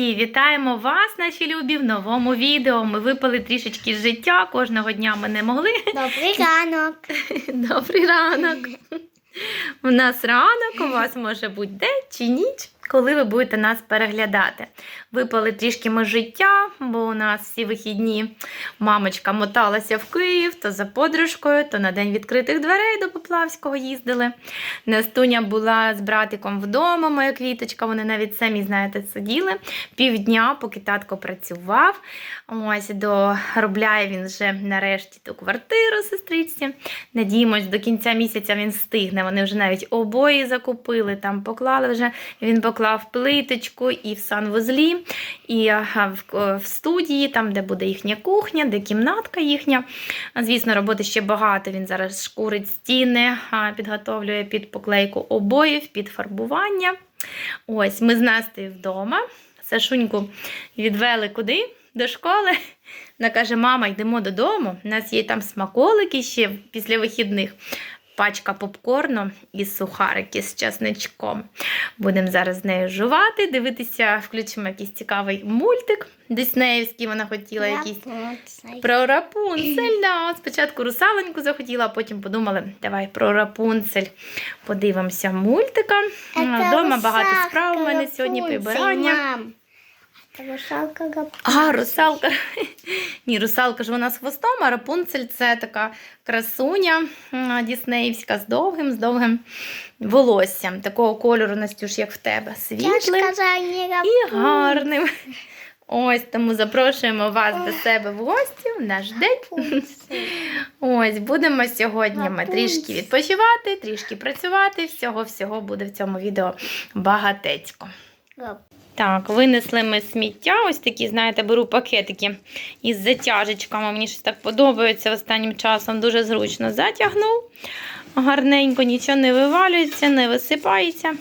Привітики! Вітаємо вас, наші любі, в новому відео. Ми випали трішечки з життя. Кожного дня ми не могли. Добрий ранок. Добрий ранок. У нас ранок, у вас може бути день чи ніч, коли ви будете нас переглядати. Випали трішки ми життя, бо у нас всі вихідні мамочка моталася в Київ, то за подружкою, то на день відкритих дверей до Поплавського їздили. Настуня була з братиком вдома, моя квіточка, вони навіть самі, знаєте, сиділи півдня, поки татко працював. Ось доробляє він вже нарешті ту квартиру сестричці. Надіємось, до кінця місяця він встигне. Вони вже навіть обої закупили, там поклали вже. Він поклав плиточку і в санвузлі, і в студії, там, де буде їхня кухня, де кімнатка їхня. Звісно, роботи ще багато. Він зараз шкурить стіни, підготовлює під поклейку обоїв, під фарбування. Ось ми з Настею вдома. Сашуньку відвели куди? До школи. Вона каже: мама, йдемо додому. У нас є там смаколики ще після вихідних. Пачка попкорну і сухарики з часничком. Будемо зараз з нею жувати, дивитися, включимо якийсь цікавий мультик диснеївський. Вона хотіла якийсь про Рапунцель. Да. Спочатку русаленьку захотіла, а потім подумали, давай про Рапунцель подивимося мультика. Это Дома багато справ у мене сьогодні прибирання. мам. Русалка Рапунцель. А, русалка. Ні, русалка ж вона з хвостом, а Рапунцель це така красуня діснеївська з довгим, з довгим волоссям. Такого кольору, Настюш, як в тебе. Світлим і гарним. Ось тому запрошуємо вас до себе в гості в наш день. Ось будемо сьогодні ми трішки відпочивати, трішки працювати. Всього-всього буде в цьому відео багатецько. Так, винесли ми сміття. Ось такі, знаєте, беру пакетики із затяжечками. Мені щось так подобається останнім часом. Дуже зручно затягнув. Гарненько, нічого не вивалюється, не висипається.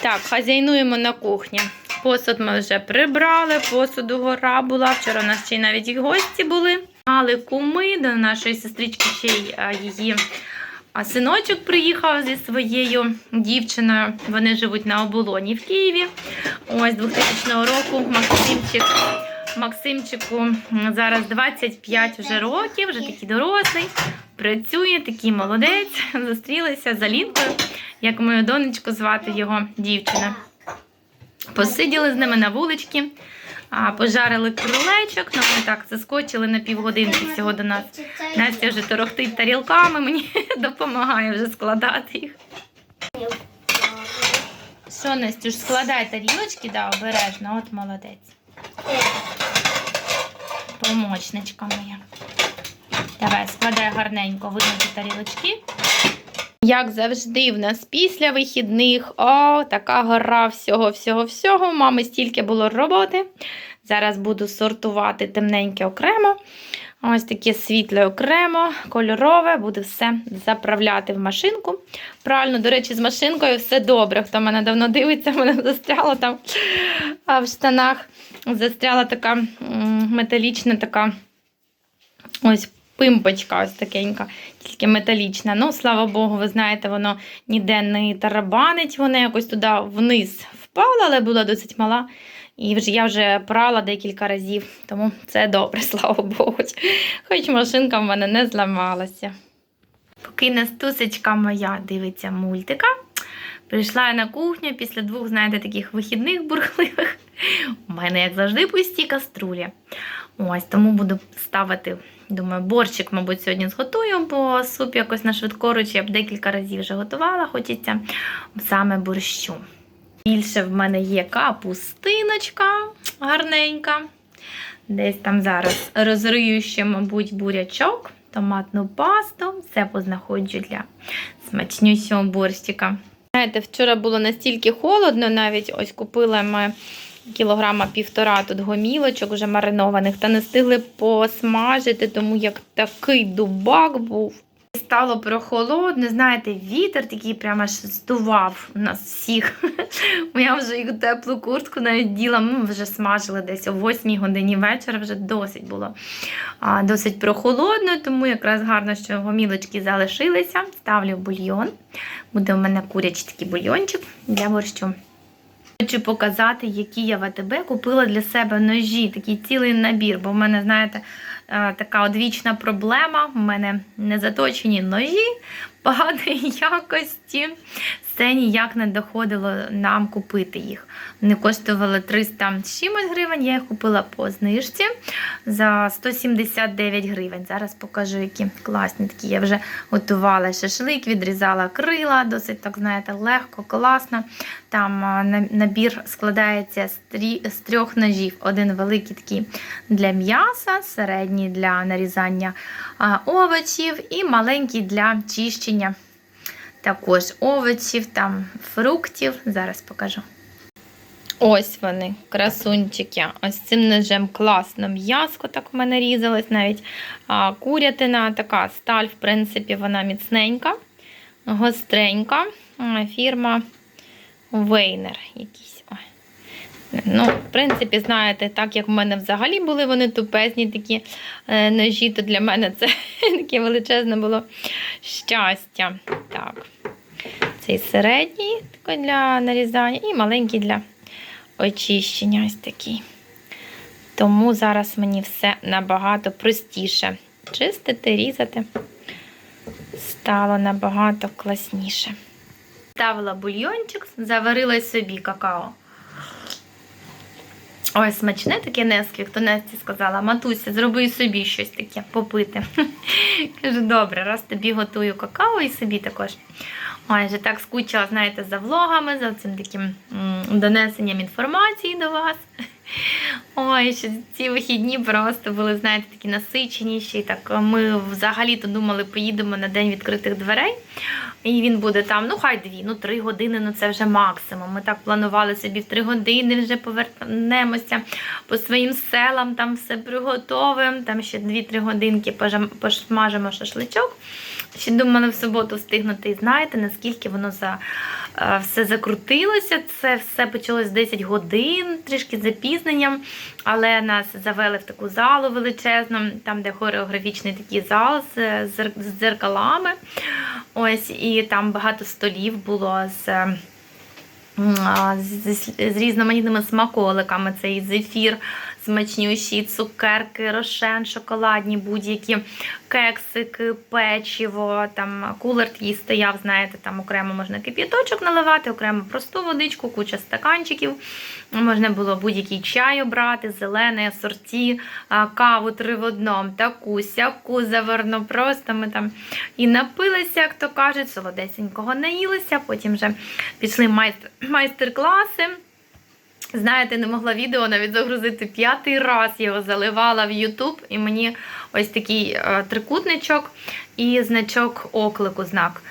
Так, хазяйнуємо на кухні. Посуд ми вже прибрали, посуду гора була. Вчора у нас ще й навіть гості були. Але куми до нашої сестрички ще й її а синочок приїхав зі своєю дівчиною. Вони живуть на оболоні в Києві. Ось 2000 року Максимчик. Максимчику зараз 25 вже років, вже такий дорослий. Працює, такий молодець. Зустрілися з Алінкою, як мою донечку звати його дівчина. Посиділи з ними на вуличці, а, пожарили кролечок. Ну, ми так заскочили на півгодинки всього до нас. Настя вже торохтить тарілками, мені допомагає вже складати їх. Що, Настюш, складай тарілочки, да, обережно, от молодець. Помочничка моя. Давай, складай гарненько, вимити тарілочки. Як завжди, в нас після вихідних, о, така гора всього, всього, всього. У мами стільки було роботи. Зараз буду сортувати темненьке окремо. Ось таке світле окремо, кольорове, буду все заправляти в машинку. Правильно, до речі, з машинкою все добре. Хто мене давно дивиться, мене застряла там а в штанах. Застряла така металічна така ось пимпочка, ось такенька, тільки металічна. Ну, слава Богу, ви знаєте, воно ніде не тарабанить, воно якось туди вниз впало, але була досить мала. І вже я вже прала декілька разів, тому це добре, слава Богу. Хоч машинка в мене не зламалася. Поки Настусечка моя дивиться мультика, прийшла я на кухню після двох, знаєте, таких вихідних бурхливих. У мене, як завжди, пусті каструлі. Ось, тому буду ставити, думаю, борщик, мабуть, сьогодні зготую, бо суп якось на швидкоруч я б декілька разів вже готувала, хочеться саме борщу. Більше в мене є капустиночка гарненька. Десь там зараз розрию ще, мабуть, бурячок, томатну пасту. Все познаходжу для смачнющого борщика. Знаєте, вчора було настільки холодно, навіть ось купила ми кілограма півтора тут гомілочок вже маринованих, та не встигли посмажити, тому як такий дубак був. Стало прохолодно, знаєте, вітер такий прямо аж здував нас всіх. Я вже їх теплу куртку навіть діла, ми вже смажили десь о 8 годині вечора, вже досить було а, досить прохолодно, тому якраз гарно, що гомілочки залишилися. Ставлю бульйон. Буде у мене курячий такий бульйончик для борщу. Хочу показати, які я в АТБ купила для себе ножі, такий цілий набір. Бо в мене, знаєте, е, така одвічна проблема. У мене не заточені ножі поганої якості. Це ніяк не доходило нам купити їх. Вони коштували 300 чимось гривень. Я їх купила по знижці за 179 гривень. Зараз покажу, які класні такі. Я вже готувала шашлик, відрізала крила, досить так, знаєте, легко, класно. Там набір складається з, трьох ножів. Один великий такий для м'яса, середній для нарізання овочів і маленький для чищення також овочів, там фруктів. Зараз покажу. Ось вони, красунчики. Ось цим ножем класно м'яско так в мене різалось. Навіть а, курятина така сталь, в принципі, вона міцненька, гостренька. Фірма Вейнер якийсь. Ну, в принципі, знаєте, так як в мене взагалі були вони тупезні такі е, ножі, то для мене це таке величезне було щастя. Так. Цей середній такий для нарізання і маленький для очищення. Ось такий. Тому зараз мені все набагато простіше. Чистити, різати стало набагато класніше. Ставила бульйончик, заварила собі какао. Ой, смачне таке Несквік, то Несті сказала, Матуся, зроби собі щось таке попити. Кажу, добре, раз тобі готую какао і собі також. Ой, вже так скучила, знаєте, за влогами, за цим таким донесенням інформації до вас. Ой, що ці вихідні просто були, знаєте, такі насиченіші. Так ми взагалі-то думали, поїдемо на день відкритих дверей. І він буде там, ну хай дві, ну три години, ну це вже максимум. Ми так планували собі в три години вже повернемося по своїм селам, там все приготовимо, там ще дві-три годинки пожам- шашличок. Ще думали в суботу встигнути, і знаєте, наскільки воно за е, все закрутилося. Це все почалось 10 годин, трішки запізненням, але нас завели в таку залу величезну, там, де хореографічний такий зал з, зер- з дзеркалами. Ось, і там багато столів було з. з, з, з різноманітними смаколиками. Це і зефір, смачнющі, цукерки, рошен, шоколадні, будь-які кексики, печиво, там кулер твій стояв, знаєте, там окремо можна кип'яточок наливати, окремо просту водичку, куча стаканчиків. Можна було будь-який чай обрати, зелений, асорті, каву три в одному, таку, сяку заверну. Просто ми там і напилися, як то кажуть, солодесенького наїлися, потім вже пішли майстер, майстер-класи. Знаєте, не могла відео навіть загрузити п'ятий раз. Його заливала в YouTube, і мені ось такий е, трикутничок і значок оклику знак.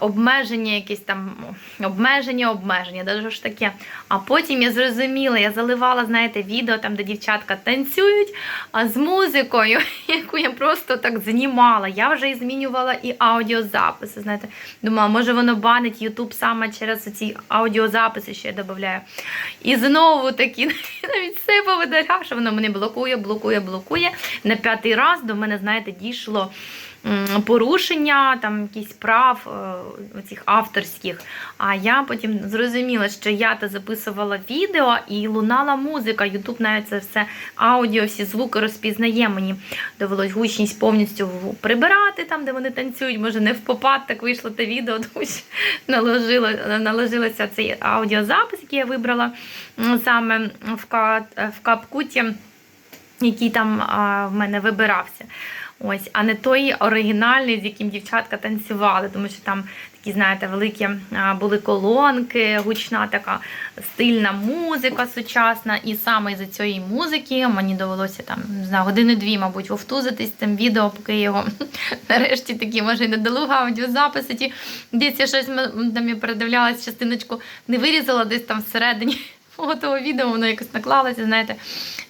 Обмеження, якісь там обмеження, обмеження, даже ж таке. А потім я зрозуміла, я заливала, знаєте, відео там, де дівчатка танцюють, а з музикою, яку я просто так знімала. Я вже і змінювала і аудіозаписи. Знаєте, думала, може воно банить YouTube саме через ці аудіозаписи, що я додаю. І знову таки навіть все повидаляв, що воно мене блокує, блокує, блокує. На п'ятий раз до мене, знаєте, дійшло порушення там якісь прав е, оцих авторських. А я потім зрозуміла, що я то записувала відео і лунала музика. Ютуб навіть це все аудіо, всі звуки розпізнає. Мені довелось гучність повністю прибирати там, де вони танцюють. Може, не в попад так вийшло те відео, тому що наложило, наложилося цей аудіозапис, який я вибрала саме в, капкуті, який там в мене вибирався. Ось, а не той оригінальний, з яким дівчатка танцювали, тому що там такі, знаєте, великі були колонки, гучна така стильна музика сучасна. І саме із цієї музики мені довелося там не знаю, години-дві, мабуть, вовтузитись цим відео, поки його нарешті такі, може, і недолуга аудіозаписи. Ті, десь я щось там я передивлялась частиночку, не вирізала десь там всередині. Того відео воно якось наклалося, знаєте,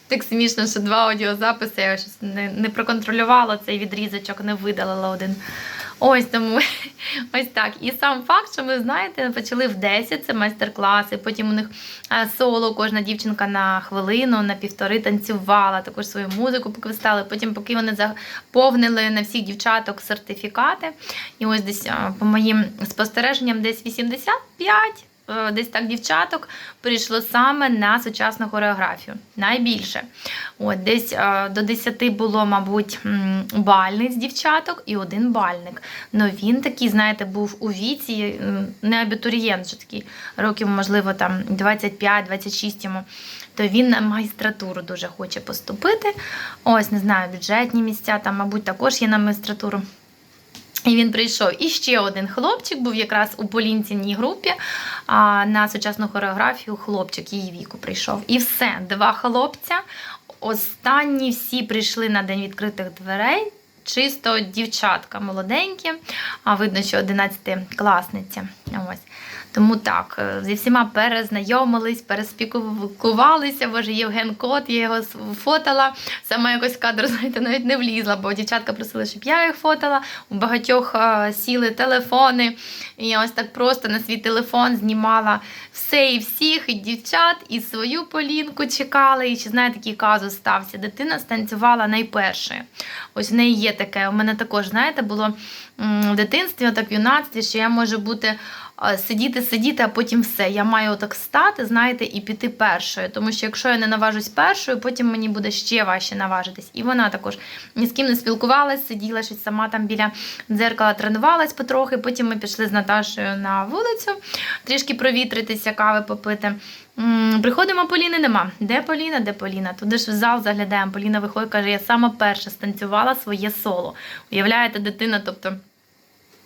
так смішно, що два аудіозаписи я щось не, не проконтролювала цей відрізочок, не видалила один. Ось тому ось так. І сам факт, що ми знаєте, почали в 10, це майстер-класи. Потім у них соло, кожна дівчинка на хвилину, на півтори танцювала, також свою музику поки встали. Потім, поки вони заповнили на всіх дівчаток сертифікати. І ось десь, по моїм спостереженням, десь 85 е, десь так дівчаток прийшло саме на сучасну хореографію. Найбільше. От, десь е, до 10 було, мабуть, бальниць дівчаток і один бальник. Ну він такий, знаєте, був у віці, не абітурієнт, що такий років, можливо, там 25-26 йому. То він на магістратуру дуже хоче поступити. Ось, не знаю, бюджетні місця, там, мабуть, також є на магістратуру. І він прийшов. І ще один хлопчик був якраз у Полінціній групі а, на сучасну хореографію. Хлопчик її віку прийшов. І все, два хлопця. Останні всі прийшли на день відкритих дверей. Чисто дівчатка молоденькі, а видно, що 11 класниці. Ось. Тому так, е, зі всіма перезнайомились, переспілкувалися. Боже, Євген Кот, я його фотала. Сама якось в кадр, знаєте, навіть не влізла, бо дівчатка просили, щоб я їх фотала. У багатьох е, сіли телефони. І я ось так просто на свій телефон знімала все і всіх, і дівчат, і свою полінку чекали. І чи знаєте, такий казус стався? Дитина станцювала найпершою. Ось в неї є таке. У мене також, знаєте, було в дитинстві, так в юнацтві, що я можу бути. А, Сидіти, сидіти, а потім все. Я маю отак стати, знаєте, і піти першою. Тому що якщо я не наважусь першою, потім мені буде ще важче наважитись. І вона також ні з ким не спілкувалась, сиділа щось сама там біля дзеркала, тренувалась потрохи. Потім ми пішли з Наташою на вулицю, трішки провітритися, кави попити. Приходимо, Поліни нема. Де Поліна? Де Поліна? Туди ж в зал заглядаємо. Поліна виходить, каже, я сама перша станцювала своє соло. Уявляєте, дитина, тобто.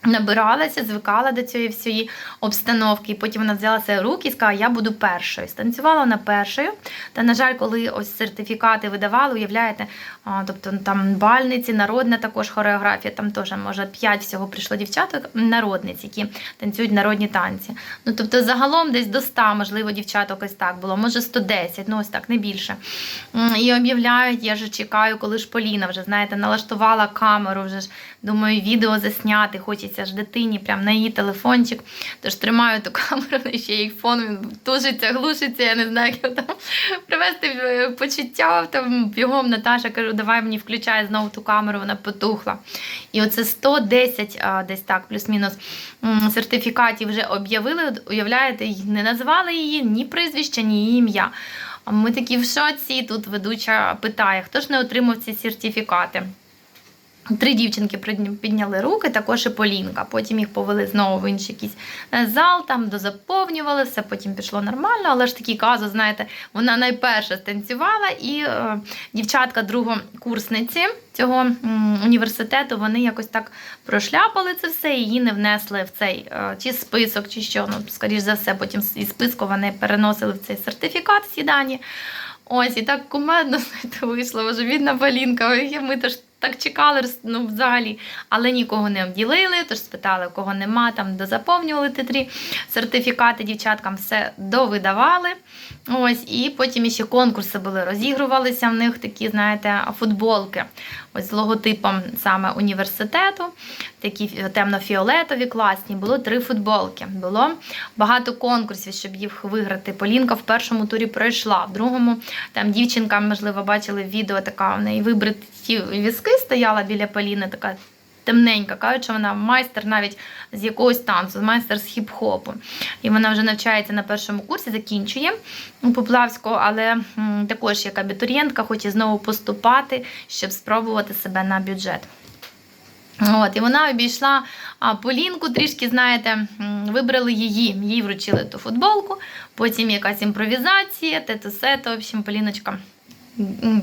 Набиралася, звикала до цієї всієї обстановки, і потім вона взяла себе руки і сказала, я буду першою. Станцювала вона першою. Та, на жаль, коли ось сертифікати видавали, уявляєте, а, тобто там бальниці, народна також хореографія, там теж, може, 5 всього прийшло дівчаток, народниць, які танцюють народні танці. Ну, тобто, загалом десь до 100, можливо, дівчаток ось так було, може 110, ну ось так, не більше. І об'являють, я ж чекаю, коли ж Поліна вже, знаєте, налаштувала камеру, вже ж думаю, відео засняти, хочеться ж дитині, прям на її телефончик. Тож тримаю ту камеру, ще їй фон він тужиться, глушиться, я не знаю, як його там привести в е, почуття. Там бігом Наташа кажу, давай мені включай знову ту камеру, вона потухла. І оце 110, десь так, плюс-мінус сертифікатів вже об'явили. Уявляєте, не назвали її ні прізвища, ні її ім'я. А Ми такі в шоці. Тут ведуча питає, хто ж не отримав ці сертифікати. Три дівчинки підняли руки, також і Полінка. Потім їх повели знову в інший якийсь е, зал, там дозаповнювали, все потім пішло нормально, але ж такий казус, знаєте, вона найперша станцювала, і е, дівчатка другокурсниці цього університету вони якось так прошляпали це все, і її не внесли в цей е, чи список, чи що. Ну, скоріш за все, потім із списку вони переносили в цей сертифікат всі дані. Ось, і так кумедно знаєте, вийшло, може, бідна Полінка. Ми теж так чекали, ну, взагалі, але нікого не обділили, тож спитали, кого нема, там дозаповнювали титрі сертифікати дівчаткам, все довидавали. Ось, і потім ще конкурси були, розігрувалися в них такі, знаєте, футболки. Ось з логотипом саме університету, такі темно-фіолетові, класні. Було три футболки. Було багато конкурсів, щоб їх виграти. Полінка в першому турі пройшла, в другому там дівчинка, можливо, бачили відео, така в неї вибриті візки стояла біля Поліни, така. Темненька, кажуть, що вона майстер навіть з якогось танцю, майстер з хіп-хопу. І вона вже навчається на першому курсі, закінчує у Поплавського, але також як абітурієнтка хоче знову поступати, щоб спробувати себе на бюджет. От, і вона обійшла Полінку, трішки, знаєте, вибрали її, їй вручили ту футболку, потім якась імпровізація, те то се, то, в общем, Поліночка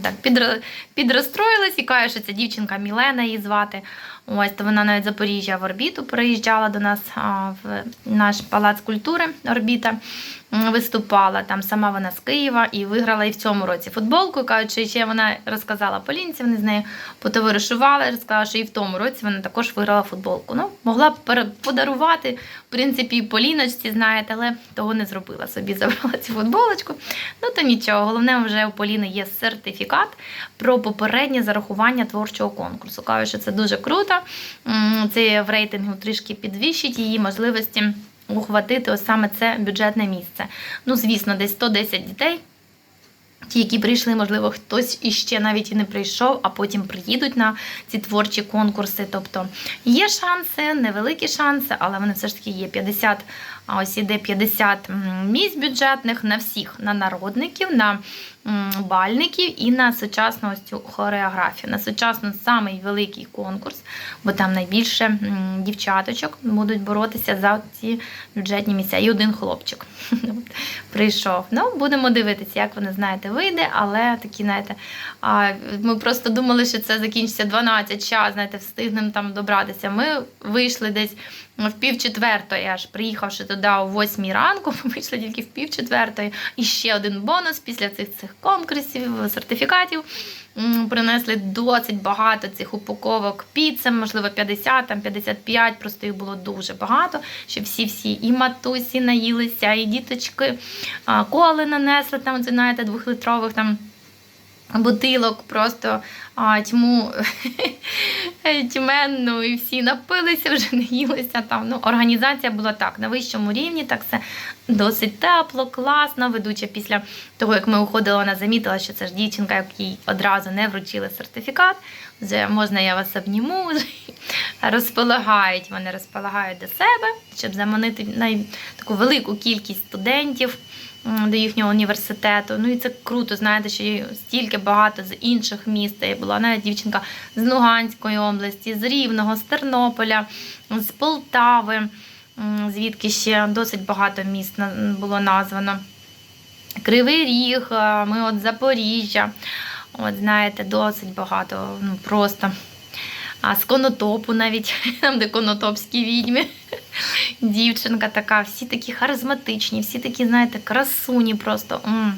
так, підро- підрозстроїлась і каже, що ця дівчинка Мілена її звати. Ось, то вона навіть Запоріжжя в орбіту приїжджала до нас в наш палац культури орбіта. Виступала там сама вона з Києва і виграла і в цьому році футболку. Кажучи, ще вона розказала Полінці, вони з нею потоваришували, розказала, що і в тому році вона також виграла футболку. Ну, могла б подарувати, в принципі, Поліночці, знаєте, але того не зробила. Собі забрала цю футболочку. Ну то нічого. Головне, вже у Поліни є сертифікат про попереднє зарахування творчого конкурсу. Кажуть, що це дуже круто. Це в рейтингу трішки підвищить її можливості ухватити ось саме це бюджетне місце. Ну, звісно, десь 110 дітей. Ті, які прийшли, можливо, хтось іще навіть і не прийшов, а потім приїдуть на ці творчі конкурси. Тобто є шанси, невеликі шанси, але вони все ж таки є 50 А ось іде 50 місць бюджетних на всіх, на народників, на бальників і на сучасну ось цю хореографію. На сучасну самий великий конкурс, бо там найбільше дівчаточок будуть боротися за ці бюджетні місця. І один хлопчик прийшов. Ну, будемо дивитися, як вони знаєте, вийде, але такі, знаєте, ми просто думали, що це закінчиться 12 час, знаєте, встигнемо там добратися. Ми вийшли десь в пів четвертої, аж приїхавши туди о 8 ранку, ми вийшли тільки в пів четвертої. І ще один бонус після цих цих конкурсів, сертифікатів. Принесли досить багато цих упаковок піци, можливо, 50, там 55, просто їх було дуже багато, щоб всі-всі і матусі наїлися, і діточки коли нанесли там, знаєте, двохлитрових там бутилок, просто а, тьму тьменну, і всі напилися, вже не їлися там. Ну, організація була так, на вищому рівні, так все досить тепло, класно. Ведуча після того, як ми уходили, вона замітила, що це ж дівчинка, якій одразу не вручили сертифікат. Вже можна я вас обніму. Розполагають, вони розполагають до себе, щоб заманити най... таку велику кількість студентів до їхнього університету. Ну і це круто, знаєте, що стільки багато з інших міст. Я була навіть дівчинка з Луганської області, з Рівного, з Тернополя, з Полтави, звідки ще досить багато міст було названо. Кривий Ріг, ми от Запоріжжя. От знаєте, досить багато, ну просто. А з конотопу навіть, там, де конотопські відьми. Дівчинка така, всі такі харизматичні, всі такі, знаєте, красуні просто. М.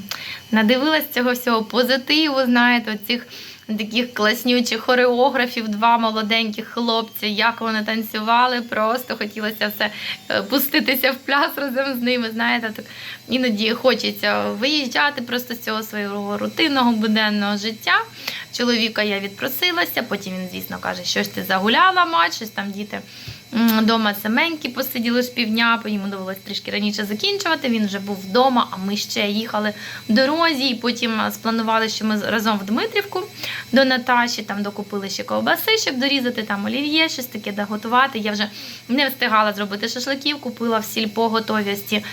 Надивилась цього всього позитиву, знаєте, оцих таких класнючих хореографів, два молоденьких хлопці, як вони танцювали, просто хотілося все е, пуститися в пляс разом з ними. Знаєте, так іноді хочеться виїжджати просто з цього свого рутинного буденного життя. Чоловіка я відпросилася, потім він, звісно, каже, що ж ти загуляла, мать, щось там діти м, вдома саменькі посиділи ж півдня, бо йому довелося трішки раніше закінчувати. Він вже був вдома, а ми ще їхали в дорозі, і потім спланували, що ми разом в Дмитрівку до Наташі, там докупили ще ковбаси, щоб дорізати там олів'є, щось таке доготувати. Я вже не встигала зробити шашликів, купила в сільпо готовісті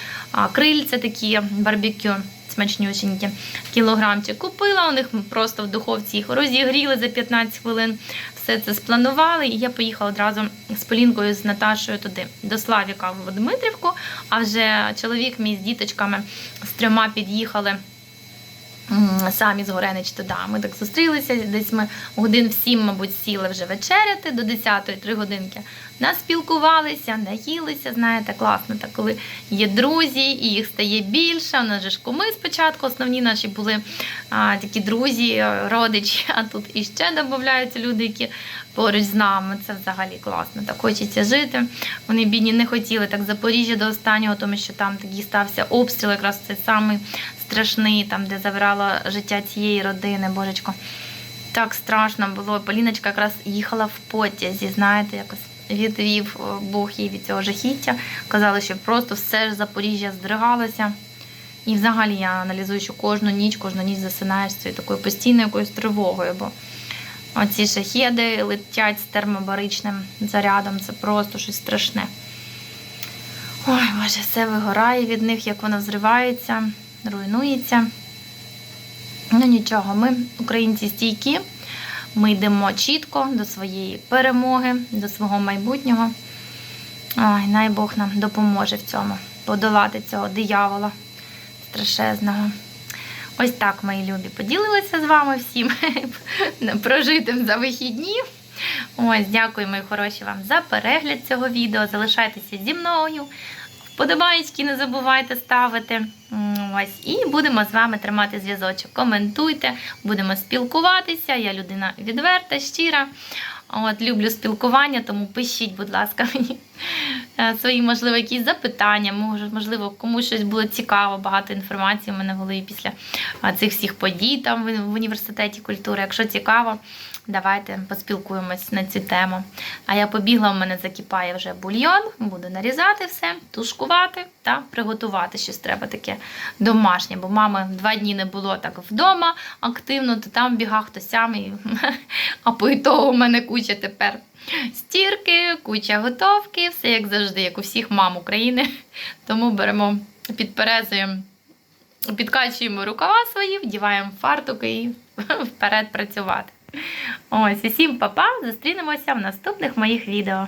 крильця такі барбекю. Смачнюченькі кілограмчик купила. У них просто в духовці їх розігріли за 15 хвилин. Все це спланували, і я поїхала одразу з Полінкою з Наташою туди, до Славіка в Дмитрівку. А вже чоловік мій з діточками з трьома під'їхали. Самі з Горенич туди. Ми так зустрілися. Десь ми годин в сім, мабуть, сіли вже вечеряти до 10-ї, три годинки. Наспілкувалися, наїлися. Знаєте, класно, так коли є друзі, і їх стає більше. У нас же ж куми спочатку основні наші були а, такі друзі, родичі, а тут іще додаються люди, які поруч з нами. Це взагалі класно. Так хочеться жити. Вони бідні не хотіли так Запоріжжя до останнього, тому що там такий стався обстріл, якраз цей самий страшний, там, де забрало життя цієї родини, божечко. Так страшно було. Поліночка якраз їхала в потязі, знаєте, якось відвів Бог їй від цього жахіття. Казали, що просто все ж Запоріжжя здригалося. І взагалі я аналізую, що кожну ніч, кожну ніч засинаєш цією такою постійною якоюсь тривогою, бо оці шахеди летять з термобаричним зарядом. Це просто щось страшне. Ой, Боже, все вигорає від них, як воно взривається, руйнується. Ну нічого, ми, українці, стійкі, ми йдемо чітко до своєї перемоги, до свого майбутнього. Ой, най Бог нам допоможе в цьому подолати цього диявола страшезного. Ось так, мої любі, поділилися з вами всім прожитим за вихідні. Ось, дякую, мої хороші, вам за перегляд цього відео. Залишайтеся зі мною. Вподобаєчки не забувайте ставити. Ось, і будемо з вами тримати зв'язочок. Коментуйте, будемо спілкуватися. Я людина відверта, щира. От, люблю спілкування, тому пишіть, будь ласка, мені свої, можливо, якісь запитання. Можливо, комусь щось було цікаво, багато інформації в мене голові після цих всіх подій там в університеті культури. Якщо цікаво, давайте поспілкуємось на цю тему. А я побігла, в мене закипає вже бульйон, буду нарізати все, тушкувати та приготувати щось треба таке домашнє. Бо мами два дні не було так вдома активно, то там бігав хтось сам, і... а по ітогу в мене куча тепер стірки, куча готовки, все як завжди, як у всіх мам України. Тому беремо, підперезуємо, підкачуємо рукава свої, вдіваємо фартуки і вперед працювати. Ось, усім па-па, зустрінемося в наступних моїх відео.